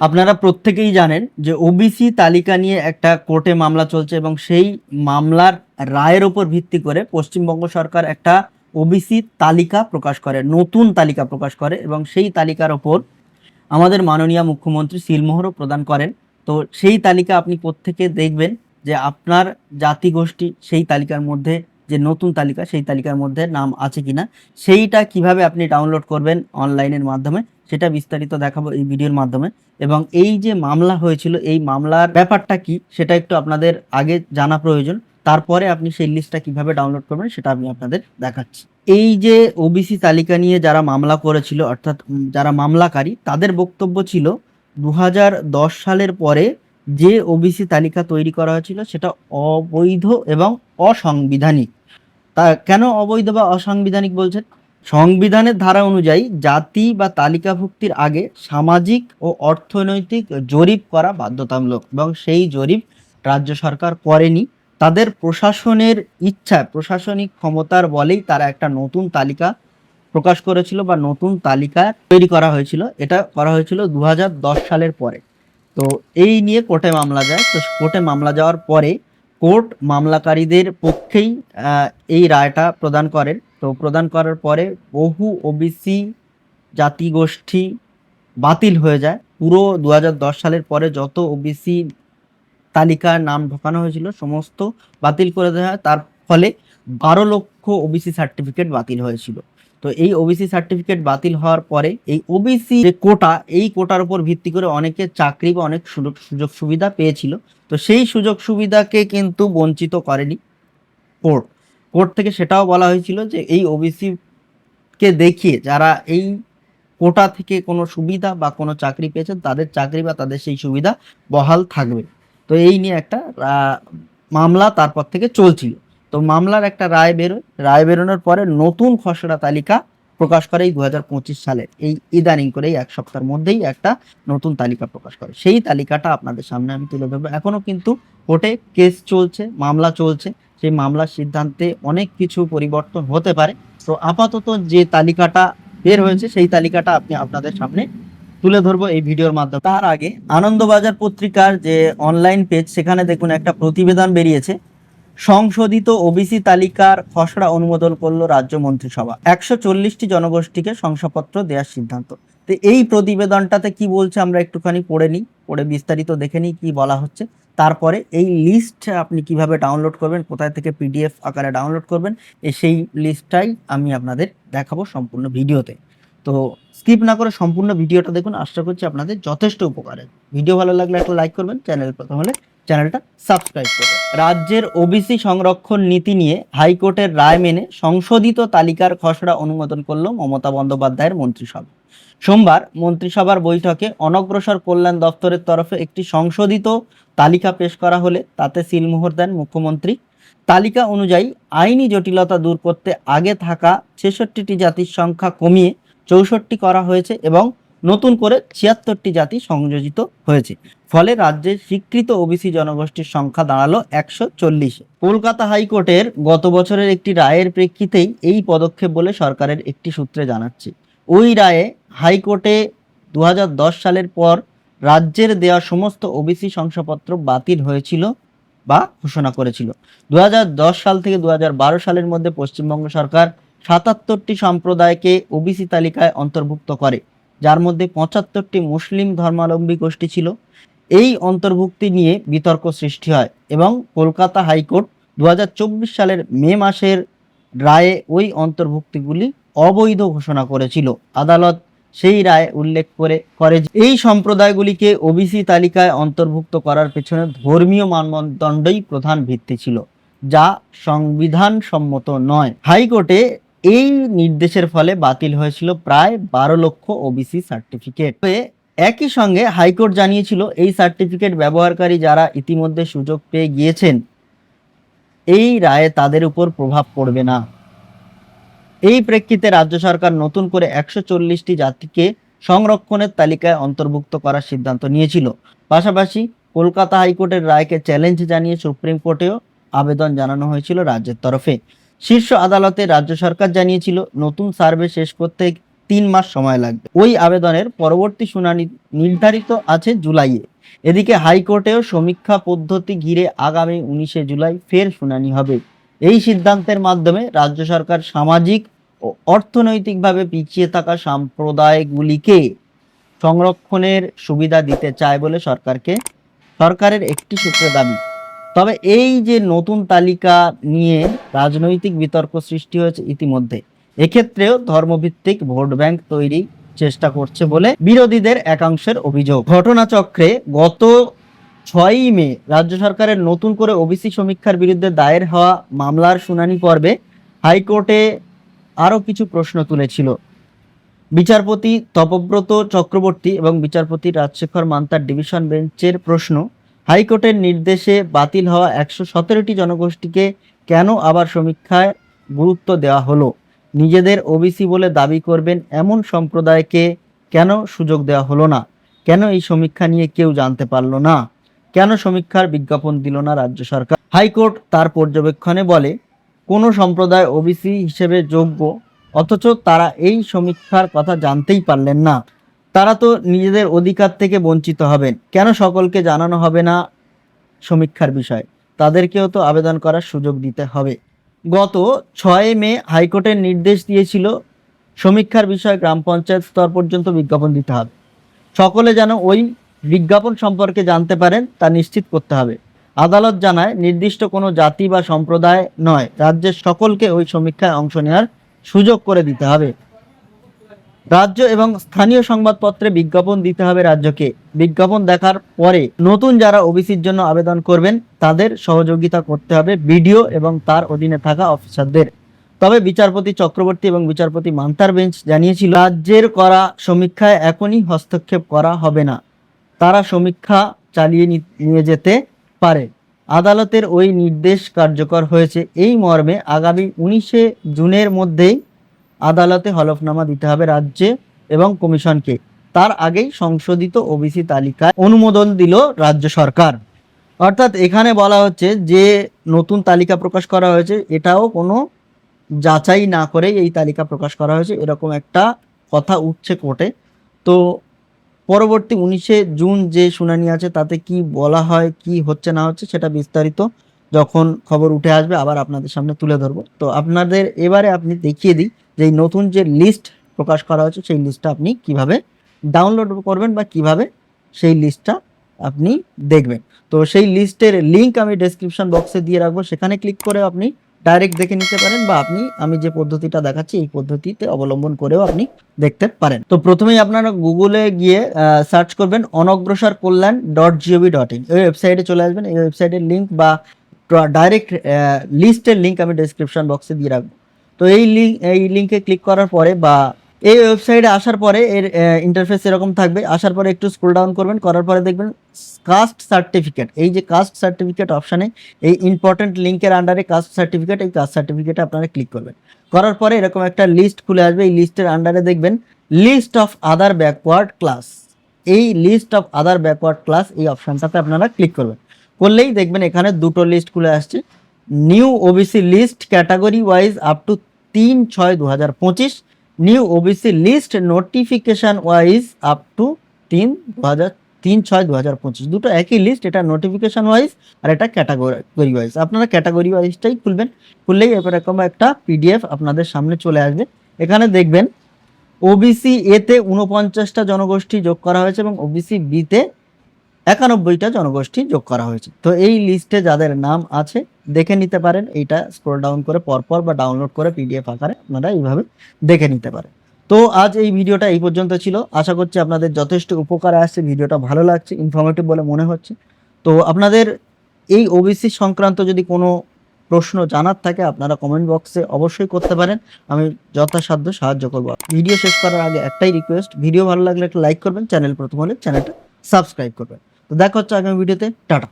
আপনারা প্রত্যেকেই জানেন যে ওবিসি তালিকা নিয়ে একটা কোর্টে মামলা চলছে এবং সেই মামলার রায়ের উপর ভিত্তি করে পশ্চিমবঙ্গ সরকার একটা ওবিসি তালিকা প্রকাশ করে, নতুন তালিকা প্রকাশ করে এবং সেই তালিকার ওপর আমাদের মাননীয় মুখ্যমন্ত্রী সিলমোহরও প্রদান করেন। তো সেই তালিকা আপনি প্রত্যেকে দেখবেন যে আপনার জাতিগোষ্ঠী সেই তালিকার মধ্যে যে নতুন তালিকা, সেই তালিকার মধ্যে নাম আছে কিনা, সেইটা কীভাবে আপনি ডাউনলোড করবেন অনলাইনের মাধ্যমে, সেটা বিস্তারিত দেখাবো এই ভিডিওর মাধ্যমে। এবং এই যে মামলা হয়েছিল, এই মামলার ব্যাপারটা কি, সেটা একটু আপনাদের আগে জানা প্রয়োজন। তারপরে আপনি সেই লিস্টটা কীভাবে ডাউনলোড করবেন, সেটা আমি আপনাদের দেখাচ্ছি। এই যে ওবিসি তালিকা নিয়ে যারা মামলা করেছিল, অর্থাৎ যারা মামলাকারী, তাদের বক্তব্য ছিল দু হাজার দশ সালের পরে যে ওবিসি তালিকা তৈরি করা হয়েছিল, সেটা অবৈধ এবং অসাংবিধানিক। কেন অবৈধ বা অসাংবিধানিক বলছেন? সংবিধানের ধারা অনুযায়ী জাতি বা তালিকাভুক্তির আগে সামাজিক ও অর্থনৈতিক জরিপ করা বাধ্যতামূলক এবং সেই জরিপ রাজ্য সরকার করেনি। তাদের প্রশাসনের ইচ্ছা, প্রশাসনিক ক্ষমতার বলেই তারা একটা নতুন তালিকা প্রকাশ করেছিল বা নতুন তালিকা তৈরি করা হয়েছিল। এটা করা হয়েছিল দু হাজার দশ সালের পরে। তো এই নিয়ে কোর্টে মামলা যায়। তো কোর্টে মামলা যাওয়ার পরে কোর্ট মামলাকারীদের পক্ষেই এই রায়টা প্রদান করেন। তো প্রদান করার পরে বহু ওবিসি জাতিগোষ্ঠী বাতিল হয়ে যায়। পুরো দু হাজার দশ সালের পরে যত ওবিসি তালিকার নাম ঢোকানো হয়েছিল, সমস্ত বাতিল করে দেওয়া হয়। তার ফলে বারো লক্ষ ওবিসি সার্টিফিকেট বাতিল হয়েছিল। তো এই ওবিসি সার্টিফিকেট বাতিল হওয়ার পরে এই ওবিসি যে কোটা, এই কোটার উপর ভিত্তি করে অনেকে চাকরি বা অনেক সুযোগ সুবিধা পেয়েছিল। তো সেই সুযোগ সুবিধাকে কিন্তু বঞ্চিত করেনি কোর্ট। কোর্ট থেকে সেটাও বলা হয়েছিল যে এই ওবিসি কে দেখিয়ে যারা এই কোটা থেকে কোনো সুবিধা বা কোনো চাকরি পেয়েছেন, তাদের চাকরি বা তাদের সেই সুবিধা বহাল থাকবে। তো এই নিয়ে একটা মামলা তারপর থেকে চলছিল। তো মামলার একটা রায় বেরোয় রায় বেরোনোর পরে নতুন খসড়া তালিকা প্রকাশ করে এই দু সালের। এই ইদানিং করে এই এক সপ্তাহের মধ্যেই একটা নতুন তালিকা প্রকাশ করে। সেই তালিকাটা আপনাদের সামনে আমি তুলে ধরবো। এখনও কিন্তু কোর্টে কেস চলছে, মামলা চলছে। সেই মামলার সিদ্ধান্তে অনেক কিছু পরিবর্তন হতে পারে। তো আপাতত যে তালিকাটা বের হয়েছে, সেই তালিকাটা আপনি আপনাদের সামনে তুলে ধরবো এই ভিডিওর মাধ্যমে। তার আগে আনন্দবাজার পত্রিকার যে অনলাইন পেজ সেখানে দেখুন একটা প্রতিবেদন বেরিয়েছে। সংশোধিত ওবিসি তালিকার খসড়া অনুমোদন করল রাজ্য মন্ত্রিসভা। একশো চল্লিশটি জনগোষ্ঠীকে শংসাপত্র দেওয়ার সিদ্ধান্ত। তো এই প্রতিবেদনটাতে কি বলছে আমরা একটুখানি পড়ে নিই, পড়ে বিস্তারিত দেখে নিই কি বলা হচ্ছে। তারপরে এই লিস্ট আপনি কীভাবে ডাউনলোড করবেন, কোথায় থেকে পিডিএফ আকারে ডাউনলোড করবেন সেই লিস্টটাই আমি আপনাদের দেখাবো সম্পূর্ণ ভিডিওতে। তো স্কিপ না করে সম্পূর্ণ ভিডিওটা দেখুন, আশা করছি আপনাদের যথেষ্ট উপকারে। ভিডিও ভালো লাগলে একটা লাইক করবেন চ্যানেল প্রথম হলে চ্যানেলটা সাবস্ক্রাইব করবেন রাজ্যের ওবিসি সংরক্ষণ নীতি নিয়ে হাইকোর্টের রায় মেনে সংশোধিত তালিকার খসড়া অনুমোদন করল মমতা বন্দ্যোপাধ্যায়ের মন্ত্রিসভা। সোমবার মন্ত্রিসভার বৈঠকে অনগ্রসর কল্যাণ দপ্তরের তরফে একটি সংশোধিত তালিকা পেশ করা হলে তাতে সিলমোহর দেন মুখ্যমন্ত্রী। তালিকা অনুযায়ী আইনি জটিলতা দূর করতে আগে থাকা ছেষট্টিটি জাতির সংখ্যা কমিয়ে চৌষট্টি করা হয়েছে এবং নতুন করে ছিয়াত্তরটি জাতি সংযোজিত হয়েছে। ফলে রাজ্যের স্বীকৃত ওবিসি জনগোষ্ঠীর সংখ্যা দাঁড়াল একশো চল্লিশে। কলকাতা হাইকোর্টের গত বছরের একটি রায়ের প্রেক্ষিতেই এই পদক্ষেপ বলে সরকারের একটি সূত্রে জানাচ্ছে। ওই রায়ে হাইকোর্টে দু হাজার দশ সালের পর রাজ্যের দেওয়া সমস্ত ওবিসি শংসাপত্র বাতিল হয়েছিল বা ঘোষণা করেছিল। দু হাজার দশ সাল থেকে দু হাজার বারো সালের মধ্যে পশ্চিমবঙ্গ সরকার সাতাত্তরটি সম্প্রদায়কে ওবিসি তালিকায় অন্তর্ভুক্ত করে। যার মধ্যে পঁচাত্তরটি মুসলিম ধর্মাবলম্বী গোষ্ঠী ছিল। এই অন্তর্ভুক্তি নিয়ে বিতর্ক সৃষ্টি হয় এবং কলকাতা হাইকোর্ট দু হাজার চব্বিশ সালের মে মাসের রায়ে ওই অন্তর্ভুক্তিগুলি অবৈধ ঘোষণা করেছিল। আদালত সেই রায় উল্লেখ করে করে এই সম্প্রদায়গুলিকে ওবিসি তালিকায় অন্তর্ভুক্ত করার পেছনে ধর্মীয় মানদণ্ডই প্রধান ভিত্তি ছিল, যা সংবিধান সম্মত নয়। হাইকোর্টে এই নির্দেশের ফলে বাতিল হয়েছিল প্রায় বারো লক্ষ ওবিসি সার্টিফিকেট একই সঙ্গে হাইকোর্ট জানিয়েছিল এই সার্টিফিকেট ব্যবহারকারী যারা ইতিমধ্যে সুযোগ পেয়ে গিয়েছেন, এই রায়ে তাদের উপর প্রভাব পড়বে না। এই প্রেক্ষিতে রাজ্য সরকার নতুন করে একশো চল্লিশটি জাতিকে সংরক্ষণের তালিকায় অন্তর্ভুক্ত করার সিদ্ধান্ত নিয়েছিল। পাশাপাশি কলকাতা হাইকোর্টের রায়কে চ্যালেঞ্জ জানিয়ে সুপ্রিম কোর্টেও আবেদন জানানো হয়েছিল রাজ্যের তরফে। শীর্ষ আদালতে রাজ্য সরকার জানিয়েছিল, নতুন সার্ভে শেষ করতে তিন মাস সময় লাগবে। ওই আবেদনের পরবর্তী শুনানি নির্ধারিত আছে জুলাইয়ে। এদিকে হাইকোর্টেও সমীক্ষা পদ্ধতি ঘিরে আগামী উনিশে জুলাই ফের শুনানি হবে। এই সিদ্ধান্তের মাধ্যমে রাজ্য সরকার সামাজিক ও অর্থনৈতিকভাবে পিছিয়ে থাকা সম্প্রদায়গুলিকে সংরক্ষণের সুবিধা দিতে চায় বলে সরকারকে, সরকারের একটি সূত্রে দাবি। তবে এই যে নতুন তালিকা নিয়ে রাজনৈতিক বিতর্ক সৃষ্টি হয়েছে ইতিমধ্যে, এক্ষেত্রেও ধর্মভিত্তিক ভোট ব্যাংক তৈরি চেষ্টা করছে বলে বিরোধীদের একাংশের অভিযোগ। ঘটনাচক্রে গত ছয়ই মে রাজ্য সরকারের নতুন করে ওবিসি সমীক্ষার বিরুদ্ধে দায়ের হওয়া মামলার শুনানি পর্বে হাইকোর্টে আরও কিছু প্রশ্ন তুলেছিল। বিচারপতি তপব্রত চক্রবর্তী এবং বিচারপতি রাজশেখর মান্তার ডিভিশন বেঞ্চের প্রশ্ন হাইকোর্টের নির্দেশে বাতিল হওয়া একশো সতেরোটি জনগোষ্ঠীকে কেন আবার সমীক্ষায় গুরুত্ব দেওয়া হলো? নিজেদের ওবিসি বলে দাবি করবেন এমন সম্প্রদায়কে কেন সুযোগ দেওয়া হলো না? কেন এই সমীক্ষা নিয়ে কেউ জানতে পারল না? কেন সমীক্ষার বিজ্ঞাপন দিল না রাজ্য সরকার? হাইকোর্ট তার পর্যবেক্ষণে বলে, কোনো সম্প্রদায় ওবিসি হিসেবে যোগ্য, অথচ তারা এই সমীক্ষার কথা জানতেই পারলেন না। তারা তো নিজেদের অধিকার থেকে বঞ্চিত হবেন। কেন সকলকে জানানো হবে না সমীক্ষার বিষয়? তাদেরকেও তো আবেদন করার সুযোগ দিতে হবে। গত ছয় মে হাইকোর্টের নির্দেশ দিয়েছিল, সমীক্ষার বিষয়ে গ্রাম পঞ্চায়েত স্তর পর্যন্ত বিজ্ঞাপন দিতে হবে। সকলে যেন ওই বিজ্ঞাপন সম্পর্কে জানতে পারেন, তা নিশ্চিত করতে হবে। আদালত জানায়, নির্দিষ্ট কোনো জাতি বা সম্প্রদায় নয়, রাজ্যের সকলকে ওই সমীক্ষায় অংশ নেওয়ার সুযোগ করে দিতে হবে। রাজ্য এবং স্থানীয় সংবাদপত্রে বিজ্ঞাপন দিতে হবে রাজ্যকে। বিজ্ঞাপন দেখার পরে নতুন যারা ওবিসির জন্য আবেদন করবেন, তাদের সহযোগিতা করতে হবে বিডিও এবং তার অধীনে থাকা অফিসারদের। তবে বিচারপতি চক্রবর্তী এবং বিচারপতি মান্তার বেঞ্চ জানিয়েছিল, রাজ্যের করা সমীক্ষায় এখনই হস্তক্ষেপ করা হবে না। তারা সমীক্ষা চালিয়ে নিয়ে যেতে পারে। আদালতের ওই নির্দেশ কার্যকর হয়েছে। এই মর্মে আগামী উনিশে জুনের মধ্যেই আদালতে হলফনামা দিতে হবে রাজ্যে এবং কমিশনকে। তার আগেই সংশোধিত ওবিসি তালিকায় অনুমোদন দিল রাজ্য সরকার। অর্থাৎ এখানে বলা হচ্ছে যে নতুন তালিকা প্রকাশ করা হয়েছে, এটাও কোনো যাচাই না করেই এই তালিকা প্রকাশ করা হয়েছে, এরকম একটা কথা উঠছে কোর্টে। তো পরবর্তী উনিশে জুন যে শুনানি আছে, তাতে কি বলা হয়, কি হচ্ছে না হচ্ছে সেটা বিস্তারিত যখন খবর উঠে আসবে, আবার আপনাদের সামনে তুলে ধরবো। তো আপনাদের এবারে আপনি দেখিয়ে দিই যে এই নতুন যে লিস্ট প্রকাশ করা হয়েছে, সেই লিস্টটা আপনি কীভাবে ডাউনলোড করবেন বা কীভাবে সেই লিস্টটা আপনি দেখবেন। তো সেই লিস্টের লিংক আমি ডেসক্রিপশন বক্সে দিয়ে রাখব। সেখানে ক্লিক করে আপনি ডাইরেক্ট দেখে নিতে পারেন বা আপনি, আমি যে পদ্ধতিটা দেখাচ্ছি, এই পদ্ধতিতে অবলম্বন করেও আপনি দেখতে পারেন। তো প্রথমেই আপনারা গুগলে গিয়ে সার্চ করবেন Anagrasar Kalyan dot GOV dot in এই ওয়েবসাইটে চলে আসবেন। এই ওয়েবসাইটের লিঙ্ক বা ডাইরেক্ট লিস্টের লিঙ্ক আমি ডেসক্রিপশন বক্সে দিয়ে রাখব। তো এই লিঙ্ক এই লিঙ্কে ক্লিক করার পরে বা এই ওয়েবসাইটে আসার পরে এর ইন্টারফেস এরকম থাকবে। আসার পরে একটু স্ক্রল ডাউন করবেন, করার পরে দেখবেন কাস্ট সার্টিফিকেট এই যে কাস্ট সার্টিফিকেট অপশানে এই ইম্পর্টেন্ট লিঙ্কের আন্ডারে কাস্ট সার্টিফিকেট এই কাস্ট সার্টিফিকেটে আপনারা ক্লিক করবেন। করার পরে এরকম একটা লিস্ট খুলে আসবে। এই লিস্টের আন্ডারে দেখবেন list of other backward class এই list of other backward class এই অপশানটাতে আপনারা ক্লিক করবেন। করলেই দেখবেন এখানে দুটো লিস্ট খুলে আসছে। New OBC list category wise up to তিন ছয় দু হাজার পঁচিশ new OBC list notification wise up to তিন দু হাজার তিন ছয় দু হাজার পঁচিশ। দুটো একই লিস্ট এটা নোটিফিকেশন ওয়াইজ আর এটা ক্যাটাগরি ওয়াইজ আপনারা ক্যাটাগরি ওয়াইজটাই খুলবেন। খুললেই এরকম একটা পিডিএফ আপনাদের সামনে চলে আসবে। এখানে দেখবেন ওবিসি এতে উনপঞ্চাশটা জনগোষ্ঠী যোগ করা হয়েছে এবং ওবিসি বিতে একানব্বইটা জনগোষ্ঠী যোগ করা হয়েছে। তো এই লিস্টে যাদের নাম আছে, দেখে নিতে পারেন। এইটা স্ক্রল ডাউন করে পরপর বা ডাউনলোড করে পিডিএফ আকারে আপনারা এইভাবে দেখে নিতে পারেন। তো আজ এই ভিডিওটা এই পর্যন্ত ছিল। আশা করছি আপনাদের যথেষ্ট উপকারে আসছে। ভিডিওটা ভালো লাগছে ইনফরমেটিভ বলে মনে হচ্ছে। তো আপনাদের এই ওবিসি সংক্রান্ত যদি কোনো প্রশ্ন জানার থাকে, আপনারা কমেন্ট বক্সে অবশ্যই করতে পারেন। আমি যথাসাধ্য সাহায্য করব। ভিডিও শেষ করার আগে একটাই রিকোয়েস্ট ভিডিও ভালো লাগলে একটা লাইক করবেন চ্যানেল প্রথম হলে চ্যানেলটা সাবস্ক্রাইব করবেন। তো দেখা হচ্ছে আগামী ভিডিওতে টাটা।